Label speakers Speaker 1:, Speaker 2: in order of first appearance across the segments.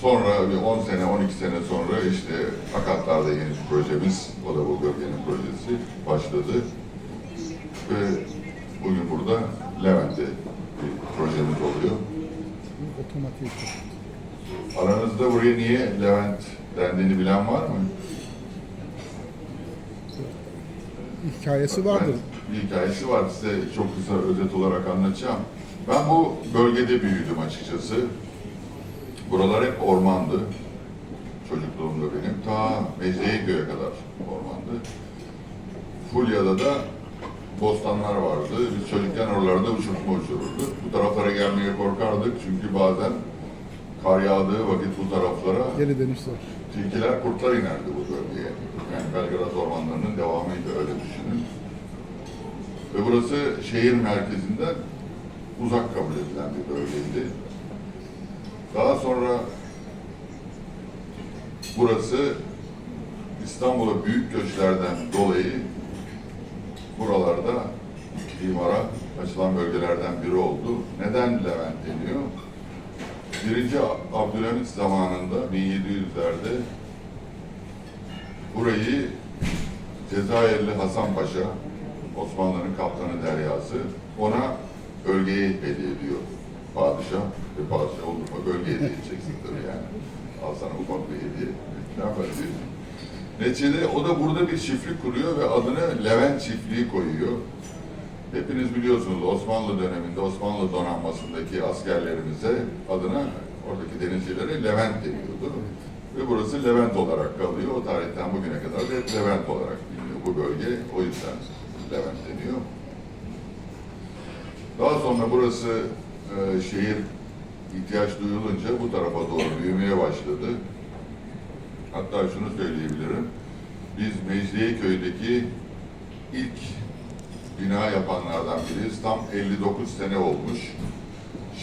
Speaker 1: Sonra bir 10 sene, 12 sene sonra işte Akatlar'da yeni bir projemiz, o da bu bölgenin projesi başladı. Ve bugün burada Levent'te bir projemiz oluyor.
Speaker 2: Otomatik.
Speaker 1: Aranızda buraya niye Levent dendiğini bilen var mı?
Speaker 2: Hikayesi vardır.
Speaker 1: Ben, bir hikayesi var. Size çok kısa özet olarak anlatacağım. Ben bu bölgede büyüdüm açıkçası. Buralar hep ormandı. Çocukluğumda benim. Ta Mecidiyeköy'e kadar ormandı. Fulya'da da bostanlar vardı. Biz çocukken oralarda uçurtma uçururduk. Bu taraflara gelmeye korkardık çünkü bazen kar yağdığı vakit bu taraflara
Speaker 2: Geri dönüşler.
Speaker 1: tilkiler, kurtlar inerdi bu bölgeye. Yani Belgrad ormanlarının devamıydı öyle düşünün. Ve burası şehir merkezinden uzak kabul edilen bir bölgeydi. Daha sonra burası İstanbul'a büyük göçlerden dolayı buralarda imara açılan bölgelerden biri oldu. Neden Levent deniyor? Birinci Abdülhamit zamanında 1700'lerde burayı Cezayirli Hasan Paşa, Osmanlı'nın kaptanı deryası, ona bölgeyi hediye ediyor. Padişah ve padişah olur mu bölge hediye edeceksin tabii yani. Al sana ufak bir hediye. Ne yaparsın? Neticede o da burada bir çiftlik kuruyor ve adını Levent Çiftliği koyuyor. Hepiniz biliyorsunuz Osmanlı döneminde Osmanlı donanmasındaki askerlerimize adına oradaki denizcilere Levent deniyordu. Ve burası Levent olarak kalıyor. O tarihten bugüne kadar da hep Levent olarak biliniyor bu bölge. O yüzden Levent deniyor. Daha sonra burası e, şehir ihtiyaç duyulunca bu tarafa doğru büyümeye başladı. Hatta şunu söyleyebilirim. Biz Mecidiyeköy'deki ilk bina yapanlardan biriyiz. Tam 59 sene olmuş.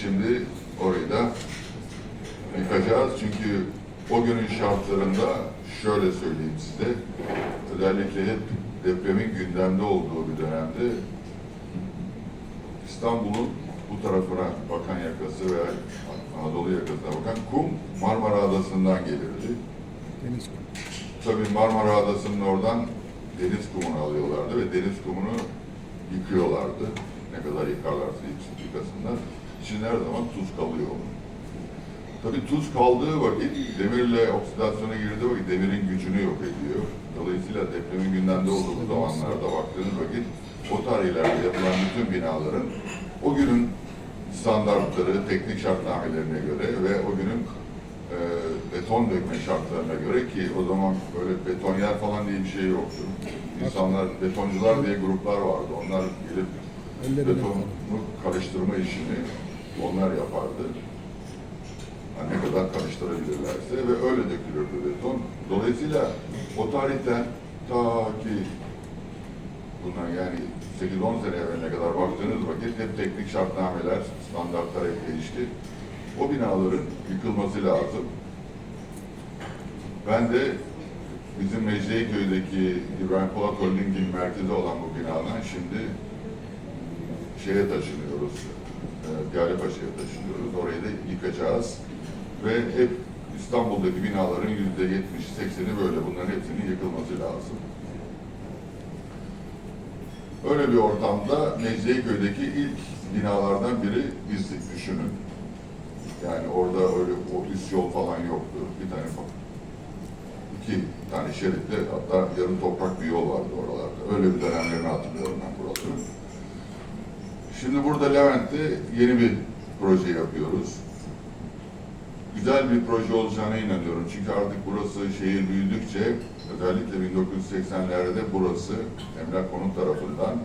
Speaker 1: Şimdi orayı da yıkacağız. Çünkü o günün şartlarında şöyle söyleyeyim size. Özellikle hep depremin gündemde olduğu bir dönemde İstanbul'un bu tarafına bakan yakası ve Anadolu yakasına bakan kum Marmara Adası'ndan gelirdi.
Speaker 2: Deniz kum.
Speaker 1: Tabii Marmara Adası'nın oradan deniz kumunu alıyorlardı ve deniz kumunu yıkıyorlardı. Ne kadar yıkarlarsa yık- yıkasınlar. İçinde her zaman tuz kalıyor onun. Tabii tuz kaldığı vakit demirle oksidasyona girdiği vakit demirin gücünü yok ediyor. Dolayısıyla depremin gündemde olduğu zamanlarda baktığınız vakit o tarihlerde yapılan bütün binaların o günün standartları, teknik şartnamelerine göre ve o günün e, beton dökme şartlarına göre ki o zaman böyle betonyer falan diye bir şey yoktu. İnsanlar, betoncular diye gruplar vardı. Onlar gelip betonu karıştırma işini onlar yapardı. Yani ne kadar karıştırabilirlerse ve öyle dökülürdü beton. Dolayısıyla o tarihten ta ki bundan yani 8-10 sene evveline kadar baktığınız vakit hep şartnameler, standartlar hep değişti. O binaların yıkılması lazım. Ben de bizim Mecidiyeköy'deki İbrahim Polat Holding'in merkezi olan bu binadan şimdi şeye taşınıyoruz. E, Piyalepaşa'ya taşınıyoruz. Orayı da yıkacağız. Ve hep İstanbul'daki binaların yüzde yetmiş, sekseni böyle. Bunların hepsinin yıkılması lazım. Öyle bir ortamda Mecidiyeköy'deki ilk binalardan biri bizdik düşünün. Yani orada öyle o üst yol falan yoktu. Bir tane iki tane şeritli hatta yarım toprak bir yol vardı oralarda. Öyle bir dönemlerini hatırlıyorum ben buraları. Şimdi burada Levent'te yeni bir proje yapıyoruz. Güzel bir proje olacağına inanıyorum. Çünkü artık burası şehir büyüdükçe özellikle 1980'lerde burası Emlak Konut tarafından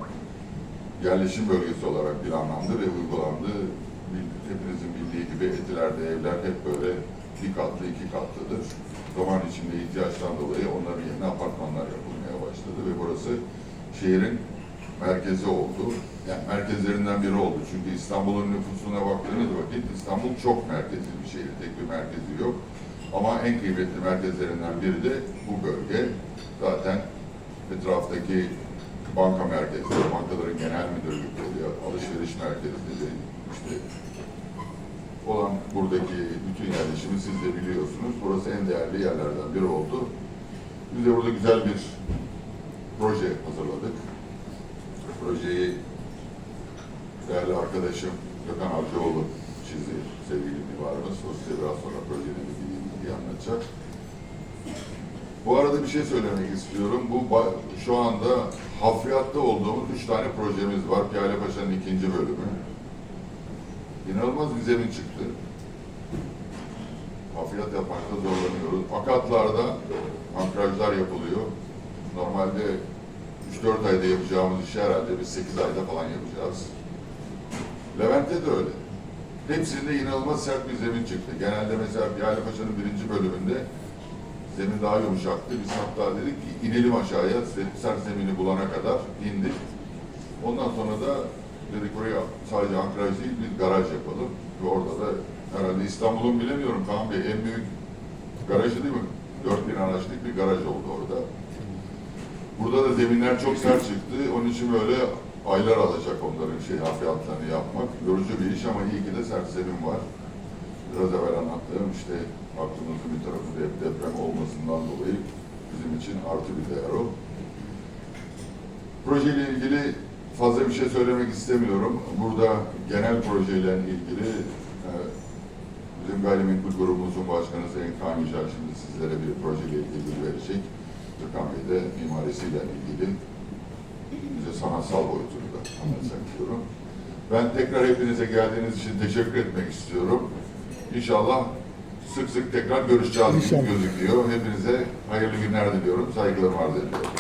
Speaker 1: yerleşim bölgesi olarak planlandı ve uygulandı. Hepinizin bildiği gibi etilerde evler hep böyle bir katlı, iki katlıdır. Zaman içinde ihtiyaçtan dolayı onların yerine apartmanlar yapılmaya başladı ve burası şehrin merkezi oldu. Yani merkezlerinden biri oldu. Çünkü İstanbul'un nüfusuna baktığınız vakit İstanbul çok merkezi bir şehir. Tek bir merkezi yok. Ama en kıymetli merkezlerinden biri de bu bölge. Zaten etraftaki banka merkezleri, bankaların genel müdürlükleri, alışveriş merkezleri, işte olan buradaki bütün yerleşimi siz de biliyorsunuz. Burası en değerli yerlerden biri oldu. Biz de burada güzel bir proje hazırladık. Projeyi değerli arkadaşım Gökhan Avcıoğlu çizdi, sevgili mimarımız. O size biraz sonra projenin ilgili anlatacak. Bu arada bir şey söylemek istiyorum. Bu şu anda hafriyatta olduğumuz üç tane projemiz var. Piyale Paşa'nın ikinci bölümü. İnanılmaz bir zemin çıktı. Hafriyat yapmakta zorlanıyoruz. Akatlarda ankrajlar yapılıyor. Normalde 3-4 ayda yapacağımız işi herhalde biz 8 ayda falan yapacağız. Levent'te de öyle. Hepsinde inanılmaz sert bir zemin çıktı. Genelde mesela Piyale Paşa'nın birinci bölümünde zemin daha yumuşaktı. Biz hatta dedik ki inelim aşağıya, se- sert zemini bulana kadar indik. Ondan sonra da dedik buraya sadece ankraj değil bir garaj yapalım. Ve orada da herhalde İstanbul'un bilemiyorum Kaan Bey en büyük garajı değil mi? 4000 araçlık bir garaj oldu orada. Burada da zeminler çok sert çıktı. Onun için böyle aylar alacak onların şey hafriyatlarını yapmak. Yorucu bir iş ama iyi ki de sert zemin var. Biraz evvel anlattığım işte aklımızın bir tarafında hep deprem olmasından dolayı bizim için artı bir değer o. Projeyle ilgili fazla bir şey söylemek istemiyorum. Burada genel projeyle ilgili e, bizim gayrimenkul grubumuzun başkanı Sayın Yücel şimdi sizlere bir projeyle ilgili verecek. Gökhan Bey de mimarisiyle ilgili bize sanatsal boyutunu da anlatsak diyorum. Ben tekrar hepinize geldiğiniz için teşekkür etmek istiyorum. İnşallah sık sık tekrar görüşeceğiz gibi gözüküyor. Hepinize hayırlı günler diliyorum. Saygılarımı arz ediyorum.